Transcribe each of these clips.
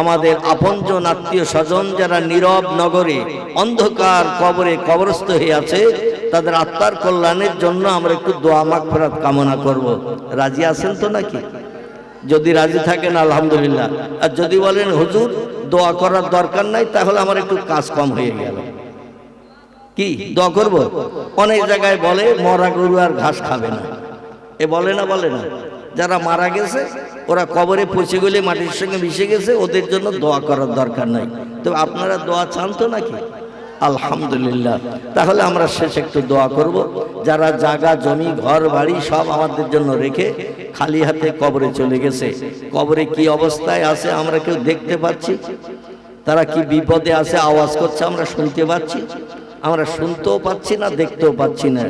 আমাদের আপনজন আত্মীয় স্বজন যারা নীরব নগরে অন্ধকার কবরে কবরস্থ হয়ে আছে, তাদের আত্মার কল্যাণের জন্য আমরা একটু দোয়া মাগফিরাত কামনা করব। রাজি আছেন তো নাকি? যদি রাজি থাকেন, আলহামদুলিল্লাহ। আর যদি বলেন, হুজুর, দোয়া করার দরকার নাই, তাহলে আমার একটু কাজ কম হয়ে গেল। কি? দোয়া করব? অনেক জায়গায় বলে, মরা গরু আর ঘাস খাবে না। এ বলে না বলে না। যারা মারা গেছে, ওরা কবরে পচে গেলে মাটির সঙ্গে মিশে গেছে, ওদের জন্য দোয়া করার দরকার নাই। তো আপনারা দোয়া চান তো নাকি? আলহামদুলিল্লাহ। তাহলে আমরা শেষ একটু দোয়া করব। যারা জায়গা জমি, ঘর, বাড়ি সব আমাদের জন্য রেখে খালি হাতে কবরে চলে গেছে। কবরে কি অবস্থায় আছে আমরা কেউ দেখতে পাচ্ছি? তারা কি বিপদে আছে? আওয়াজ করছে, আমরা শুনতে পাচ্ছি। আমরা শুনতেও পাচ্ছি না, দেখতেও পাচ্ছি না।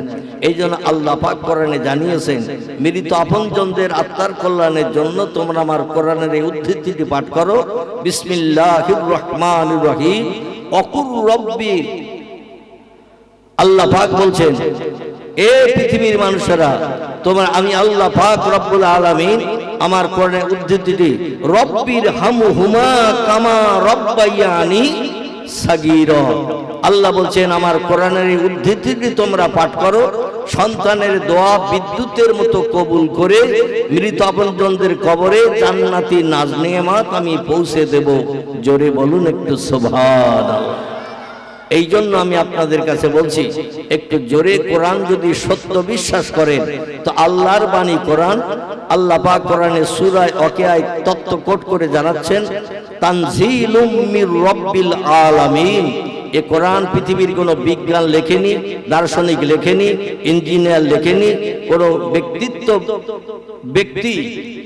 এই জন্য আল্লাহ পাক কোরআনে জানিয়েছেন, মৃত আপনজনদের আত্মার কল্যাণের জন্য তোমরা আমার কোরআনের এই উদ্ধৃতিটি পাঠ করো। বিসমিল্লাহির রহমানির রহিম। অকুর রব্বি। আল্লাহ পাক বলছেন, এ পৃথিবীর মানুষেরা, তোমার আমি আল্লাহ পাক রব্বুল আলামিন আমার কোরআনের উদ্ধৃতিটি রব্বির হামু হুমা কামা রব্বাইয়ানি আল্লাহ বলছেন, আমার কোরআনের উদ্ধৃতি তোমরা পাঠ করো। সন্তানের দোয়া বিদ্যুতের মতো কবুল করে মৃত আপনজনদের কবরে জান্নাতি নাজ নিয়ামত আমি পৌঁছে দেব। জোরে বলুন একটু সুবহানাল্লাহ। এই জন্য আমি আপনাদের কাছে বলছি, একটু জোরে কোরআন যদি সত্য বিশ্বাস করেন তো আল্লাহর বাণী কোরআন, আল্লাহ পাক কোরআনে সূরায় অকেয়ায় তত্ত্ব কোট করে জানাচ্ছেন, তানজিলুম মির রব্বিল আলামিন। এ কোরআন পৃথিবীর কোনো বিজ্ঞান লেখেনি, দার্শনিক লেখেনি, ইঞ্জিনিয়ার লেখেনি, কোনো ব্যক্তিত্ব, ব্যক্তি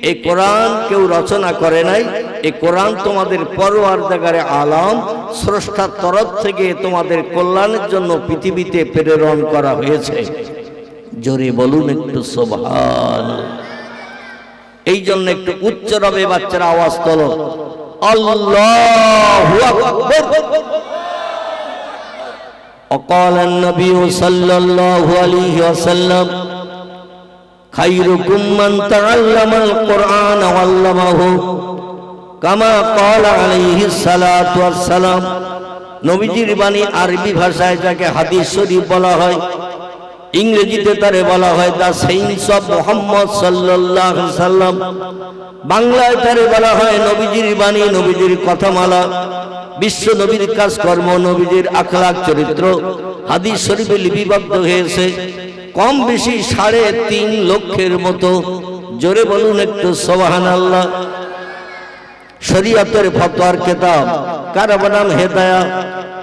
এই কোরআন কেউ রচনা করে নাই এই কোরআন তোমাদের পরোয়ার জাগারে আলাম স্রষ্টার তরফ থেকে তোমাদের কল্যাণের জন্য পৃথিবীতে প্রেরণ করা হয়েছে জোরে বলুন একটু সোভান এই জন্য একটু উচ্চ রবে বাচ্চারা আওয়াজ তোলো আল্লাহু আকবার وقال النبي صلى الله عليه وسلم خيركم من تعلم القرآن وعلمه কামা কল আলাইহি সালাতু সালাম নবীজির বাণী আরবি ভাষায় যাকে হাদিস শরীফ বলা হয়, ইংরেজিতে তারে বলা হয় দা সেইন্স অফ মোহাম্মদ আলাইহি সাল্লাম। বাংলায় তারে বলা হয় নবীজির বাণী, নবীজির কথামালা। বিশ্ব নবীর কাজকর্ম, নবীজির আখলাক চরিত্র। হাদিস শরীফে লিপিবদ্ধ হয়েছে, কম বেশি সাড়ে তিন লক্ষের মতো। জোরে বলুন একটু সোবাহান আল্লাহ শরীয়তের ফতোয়ার কেতাব। কারও নাম হেদায়া,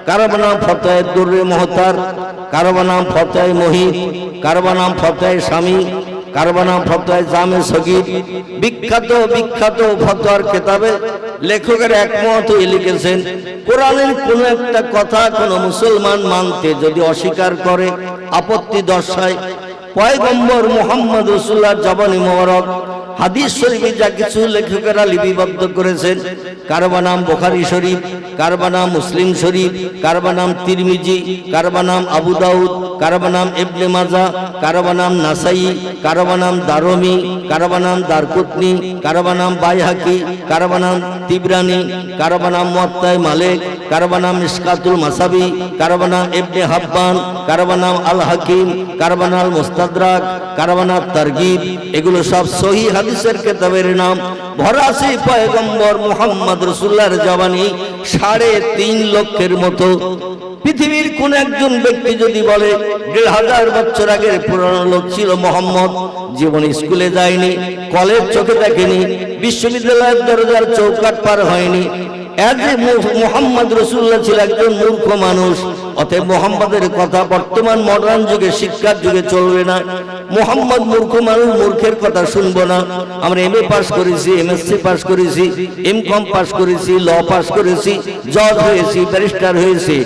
কারও নাম ফতোয় দুর্রে মহতার, কারও নাম ফতোয় মহিত, কারও নাম ফতোয় স্বামী, কারও নাম ফতোয় জামে সগীর বিখ্যাত বিখ্যাত ফতোয়ার কেতাবে লেখকের একমত লিখেছেন, কোরআনের কোন একটা কথা কোন মুসলমান মানতে যদি অস্বীকার করে, আপত্তি দর্শায়, পয়গম্বর মোহাম্মদ রসুল্লাহ জবানি মোবারক হাদিস শরীফে যা কিছু লেখকেরা লিপিবদ্ধ করেছেন কারবা নাম বোখারি শরীফ কারবা নাম মুসলিম শরীফ কারবা নাম তিরমিজি কারবা নাম আবু দাউদ কারবা নাম ইবনে মাজা কারবা নাম নাসাই কারবা নাম দারমি কারবা নাম দারকুতনি কারবা নাম বাইহাকি কারবা নাম তিবরানি কারবা নাম মুয়াত্তায় মালিক কারবা নাম ইসকাতুল মাসাবি কারবা নাম ইবনে হাব্বান কারবা নাম আল হাকিম কারবা নাম মুস্তাদরাক কারবা নাম তারগিব এগুলো সব সহি হাদিসের কেতাবের নাম, ভরাসি পয়গম্বর মোহাম্মদ রসুল্লার জবানি সাড়ে তিন লক্ষের মতো। পৃথিবীর কোন একজন ব্যক্তি যদি বলে, দেড় হাজার বছর আগের পুরানো লোক ছিল মোহাম্মদ, জীবন স্কুলে যায়নি, কলেজ চোখে দেখেনি, বিশ্ববিদ্যালয়ের দরজার চৌকাট পার হয়নি মোহাম্মদ রসুল্লাহ ছিল একজন মূর্খ মানুষ, অতএব মোহাম্মদের কথা বর্তমান মডার্ন যুগে, শিক্ষার যুগে চলবে না। মূর্খ মানুষ, মূর্খের কথা না। আমরা এম এ পাস করেছি এমএসসি পাস করেছি এম কম পাস করেছি ল পাস করেছি হয়েছি ব্যারিস্টার হয়েছি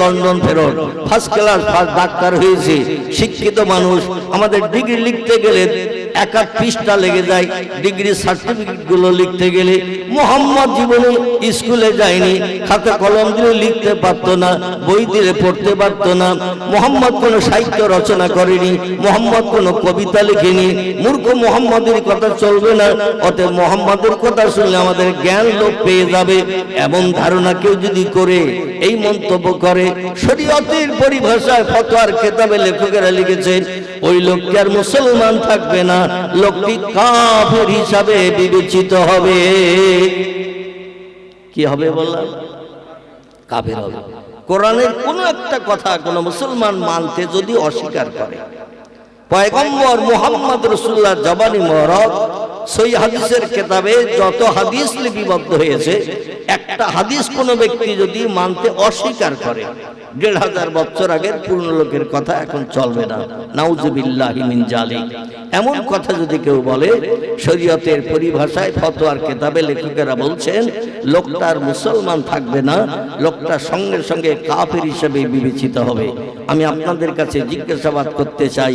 লন্ডন ফেরত ফার্স্ট ক্লাস ডাক্তার হয়েছে, শিক্ষিত মানুষ। আমাদের ডিগ্রি লিখতে গেলে এক আধ পৃষ্ঠা লেগে যায়, ডিগ্রি সার্টিফিকেটগুলো লিখতে গেলে মোহাম্মদ জীবনে স্কুলে যায়নি, খাতা কলম দিলে লিখতে পারতো না, বই দিলে পড়তে পারতো না, মোহাম্মদ কোনো সাহিত্য রচনা করেনি, মোহাম্মদ কোনো কবিতা লিখেনি, মূর্খ মোহাম্মদের কথা চলবে না, অতএব মোহাম্মদের কথা শুনলে আমাদের জ্ঞান লোপ পেয়ে যাবে, এমন ধারণা কেউ যদি করে, এই মন্তব্য করে। শরীয়তের পরিভাষায় ফতোয়ার খেতাবে লেখকেরা লিখেছেন ওই লোককে আর মুসলমান থাকবে না। লোকটি কাফের হিসাবে বিবেচিত হবে। কি হবে বললাম? কাফের হবে। কোরআনের কোন একটা কথা কোন মুসলমান মানতে যদি অস্বীকার করে, পয়গম্বর মোহাম্মদ রসুল্লাহ জবানি মহরত সই হাদিসের কেতাবে যত হাদিস লিপিবদ্ধ হয়েছে, একটা হাদিস কোন ব্যক্তি যদি মানতে অস্বীকার করে, দেড় হাজার বছর আগের পূর্ণ লোকের কথা এখন চলবে না। নাউজুবিল্লাহি মিন জালিক। এমন কথা যদি কেউ বলে, শরীয়তের পরিভাষায় ফতোয়ার কেতাবে লেখকেরা বলছেন লোকটার মুসলমান থাকবে না, লোকটা সঙ্গে সঙ্গে কাফের হিসেবে বিবেচিত হবে। আমি আপনাদের কাছে জিজ্ঞাসাবাদ করতে চাই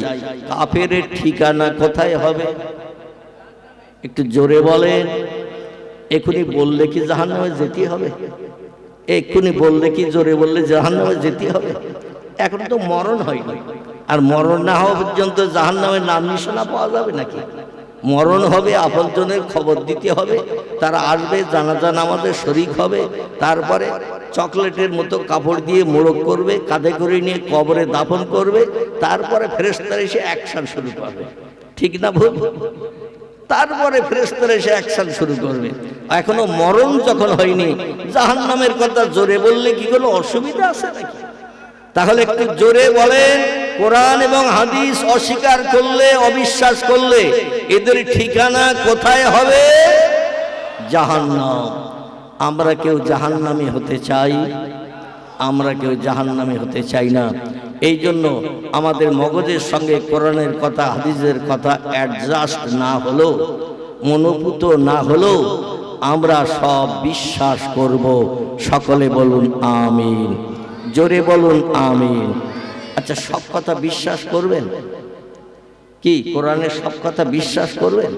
কাফের ঠিকানা কোথায় হবে? একটু জোরে বলেন এখনই বললে কি জাহান নামে যেতে হবে? এক্ষুনি বললে কি জোরে বললে জাহান নামে যেতে হবে? এখন তো মরণ হয়নি। আর মরণ না হওয়া পর্যন্ত জাহান নামের নাম নিশানা পাওয়া যাবে নাকি? মরণ হবে, আপনজনের খবর দিতে হবে, তারা আসবে, জানাজা আমাদের শরিক হবে, তারপরে চকলেটের মতো কাপড় দিয়ে মোড়ক করবে, কাঁধে করে নিয়ে কবরে দাফন করবে, তারপরে ফেরেস্তার এসে অ্যাকশন শুরু করবে ঠিক না ভুল? তারপরে ফেরেস্তার এসে অ্যাকশন শুরু করবে। এখনও মরণ যখন হয়নি জাহান নামের কথা জোরে বললে কি কোনো অসুবিধা আছে নাকি? তাহলে একটু জোরে বলেন, কোরআন এবং হাদিস অস্বীকার করলে, অবিশ্বাস করলে এদের ঠিকানা কোথায় হবে? জাহান্নাম। আমরা কেউ জাহান্নামী হতে চাই, আমরা কেউ জাহান্নামী হতে চাই না। এই জন্য আমাদের মগজের সঙ্গে কোরআনের কথা, হাদিসের কথা অ্যাডজাস্ট না হলো মনোভূত না হলো আমরা সব বিশ্বাস করব। সকলে বলুন আমিন। জোরে বলুন আমিন। আচ্ছা সব কথা বিশ্বাস করবেন? কি, কোরআনের সব কথা বিশ্বাস করবেন?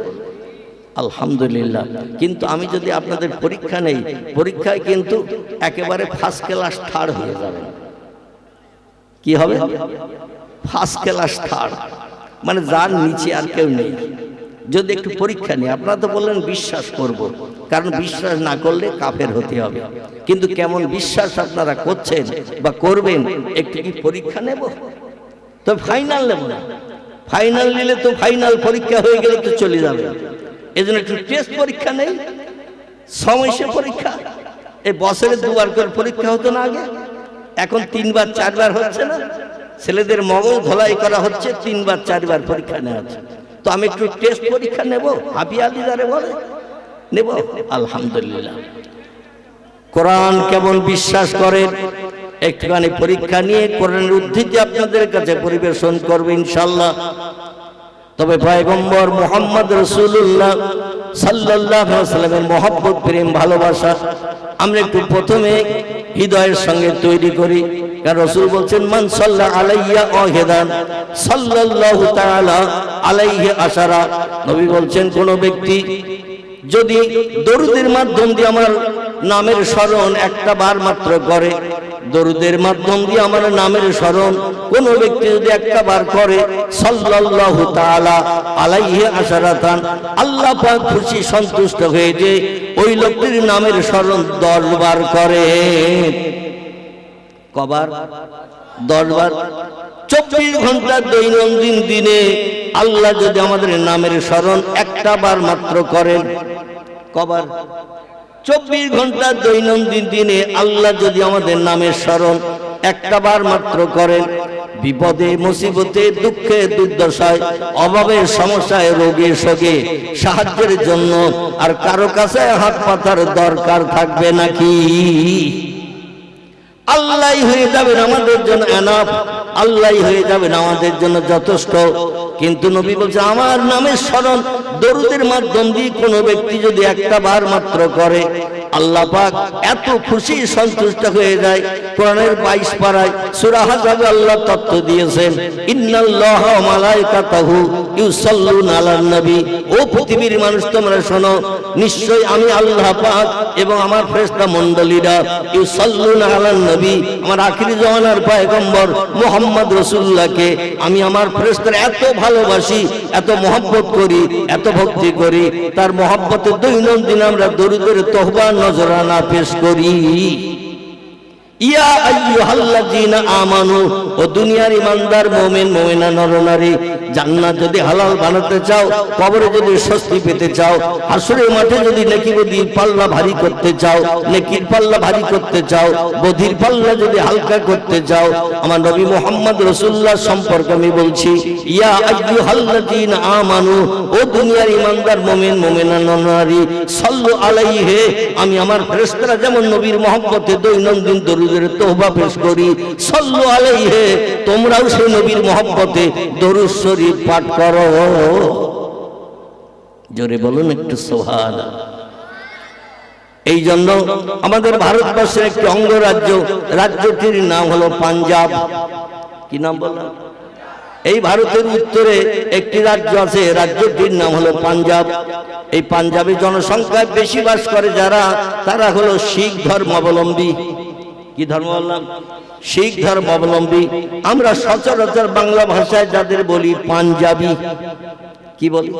আলহামদুলিল্লাহ। কিন্তু আমি যদি আপনাদের পরীক্ষা নেই, পরীক্ষায় কিন্তু একেবারে ফার্স্ট ক্লাস থার্ড হয়ে যাবেন। কি হবে? ফার্স্ট ক্লাস থার্ড মানে যার নিচে আর কেউ নেই। যদি একটু পরীক্ষা নিই আপনারা তো বললেন বিশ্বাস করব। কারণ বিশ্বাস না করলে কাফের হতে হবে। কিন্তু কেমন বিশ্বাস আপনারা করছেন বা করবেন একটু কি পরীক্ষা নেব? তো ফাইনাল নেব না। ফাইনাল নিলে তো ফাইনাল পরীক্ষা হয়ে গেলে তো চলে যাবে। এই জন্য একটু টেস্ট পরীক্ষা নেই। সমস্যা পরীক্ষা। এই বছরে দুবার করে পরীক্ষা হতো না আগে। এখন তিনবার, চারবার হচ্ছে না? ছেলেদের মগজ ধলাই করা হচ্ছে, তিনবার, চারবার পরীক্ষা নেওয়া হচ্ছে। তো আমি একটু টেস্ট পরীক্ষা নেব হাবি আলি যারে বলে, নেব? আলহামদুলিল্লাহ। কোরআন কেমন বিশ্বাস করেন একটুখানি পরীক্ষা নিয়ে কোরআনের উদ্ধৃতি আপনাদের কাছে পরিবেশন করবে ইনশাল্লাহ। তবে পয়গম্বর মোহাম্মদ রসুল্লাহ সাল্লাহ সাল্লামের মহব্বত, প্রেম, ভালোবাসা আমরা একটু প্রথমে হৃদয়ের সঙ্গে তৈরি করি। রসুল বলছেন, মান সাল্লাহ আলাইয়া অহেদান সাল্লাল্লাহু তাআলা আলাইহি আশারা। নবী বলছেন, কোন ব্যক্তি যদি দরুদের মাধ্যম দিয়ে আমার নামের স্মরণ একটা বার মাত্র করে দরুদের মাধ্যম দিয়ে আমার নামের স্মরণ কোন ব্যক্তি যদি একটা বার করে, সাল্লাল্লাহু তাআলা আলাইহি আশারাতান, আল্লাহ পাক খুশি সন্তুষ্ট হয়ে যে ওই লোকটির নামের স্মরণ দশ বার করে। কবার? দশ বার চব্বিশ ঘণ্টা দৈনন্দিন দিনে আল্লাহ যদি আমাদের নামের স্মরণ একটা বার মাত্র করেন, কবার? চব্বিশ ঘণ্টা দৈনন্দিন দিনে আল্লাহ যদি আমাদের নামের স্মরণ একটা বার মাত্র করেন, বিপদে, মুসিবতে, দুঃখে, দুর্দশায়, অভাবের সমস্যায়, রোগে, শোকে, সাহায্যের জন্য আর কারও কাছে হাত পাতার দরকার থাকবে নাকি? আল্লাহ হয়ে যাবেন আমাদের জন্য এনাফ আল্লাহ হয়ে যাবেন আমাদের জন্য যথেষ্ট। কিন্তু নবী বলছে, আমার নামের স্মরণ দরুদের মাধ্যম দিয়ে কোনো ব্যক্তি যদি একটা বার মাত্র করে আল্লাহ পাক এত খুশি সন্তুষ্ট হয়ে যায়। কোরআনের বাইশ পাড়ায় সূরা হাজাবে আল্লাহ তত্ত্ব দিয়েছেন, ইন্নাল্লাহ মালাইকাতাহু ইউসাল্লুনা আলান নবী। ও পৃথিবীর মানুষ, তোমরা শোনো নিশ্চয় আমি আল্লাহ পাক এবং আমার ফেরেশতা মণ্ডলীরা ইউসাল্লুনা আলান নবী, আমার আখিরি জামানার পয়গম্বর মুহাম্মদ রাসূলুল্লাহকে আমি আমার ফেরেশতার এত ভালোবাসি, এত মহব্বত করি, এত ভক্তি করি। তার মহব্বতে দৈনন্দিন আমরা দরিদ্রের তহবা নজরানা পেশ করি। ইয়া আইয়ুহাল্লাযীনা আমানু, ও দুনিয়ার ইমানদার, মুমিন, মুমিনা, নরনারী, জান্নাত যদি হালাল বানাতে চাও, কবরে যদি স্বস্তি পেতে চাও, হাসরের মাঠে যদি নেকি বদির পাল্লা ভারী করতে চাও, নেকির পাল্লা ভারী করতে চাও, বধির পাল্লা যদি হালকা করতে চাও, আমার নবী মুহাম্মদ রাসূলুল্লাহ সম্পর্কে আমি বলছি, ইয়া আইয়ুহাল্লাযীনা আমানু, ও দুনিয়ার ইমানদার, মুমিন, মুমিনা, নরনারী, সাল্লু আলাইহি, আমি আমার ফেরেশতারা যেমন নবীর মহব্বতে দৈনন্দিন দরুদের তওবা পেশ করি। সাল্লু আলাইহি, তোমরাও সেই নবীর মহব্বতে দরুদ শরীফ পাঠ করো। জোরে বলুন একটু সুবহান এই জন্য আমাদের ভারতবর্ষের একটি অঙ্গরাজ্য, রাজ্যটির নাম হলো পাঞ্জাব। কি নাম বললাম? এই ভারতের উত্তরে একটি রাজ্য আছে, রাজ্যটির নাম হলো পাঞ্জাব। এই পাঞ্জাবি জনসংখ্যায় বেশি বাস করে যারা, তারা হলো শিখ ধর্মাবলম্বী। কি ধর্ম বললাম? শিখ ধর্মাবলম্বী আমরা সচরাচর বাংলা ভাষায় যাদের বলি পাঞ্জাবি। কি বলি?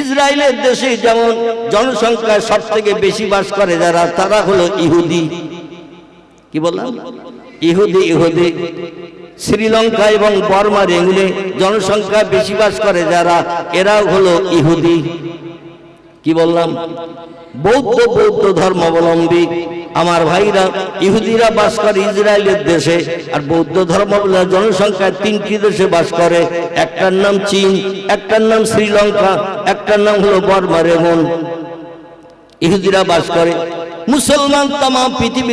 ইসরায়েলের দেশে যেমন জনসংখ্যায় সব থেকে বেশি বাস করে যারা, তারা হলো ইহুদি। কি বললাম? ইহুদি ইহুদি। শ্রীলঙ্কা এবং বর্মার এগুলি জনসংখ্যা বেশি বাস করে যারা, এরাও হলো ইহুদি। কি বললাম? বৌদ্ধ বৌদ্ধ ধর্মাবলম্বী আমার ভাইরা ইহুদিরা বাস করে ইসরায়েলের দেশে, আর বৌদ্ধ ধর্ম জনসংখ্যায় তিনটি দেশে বাস করে। একটার নাম চীন, একটার নাম শ্রীলঙ্কা, একটার নাম হলো বর্মা রেমন। ইহুদিরা বাস করে। মুসলমান তাম পৃথিবীর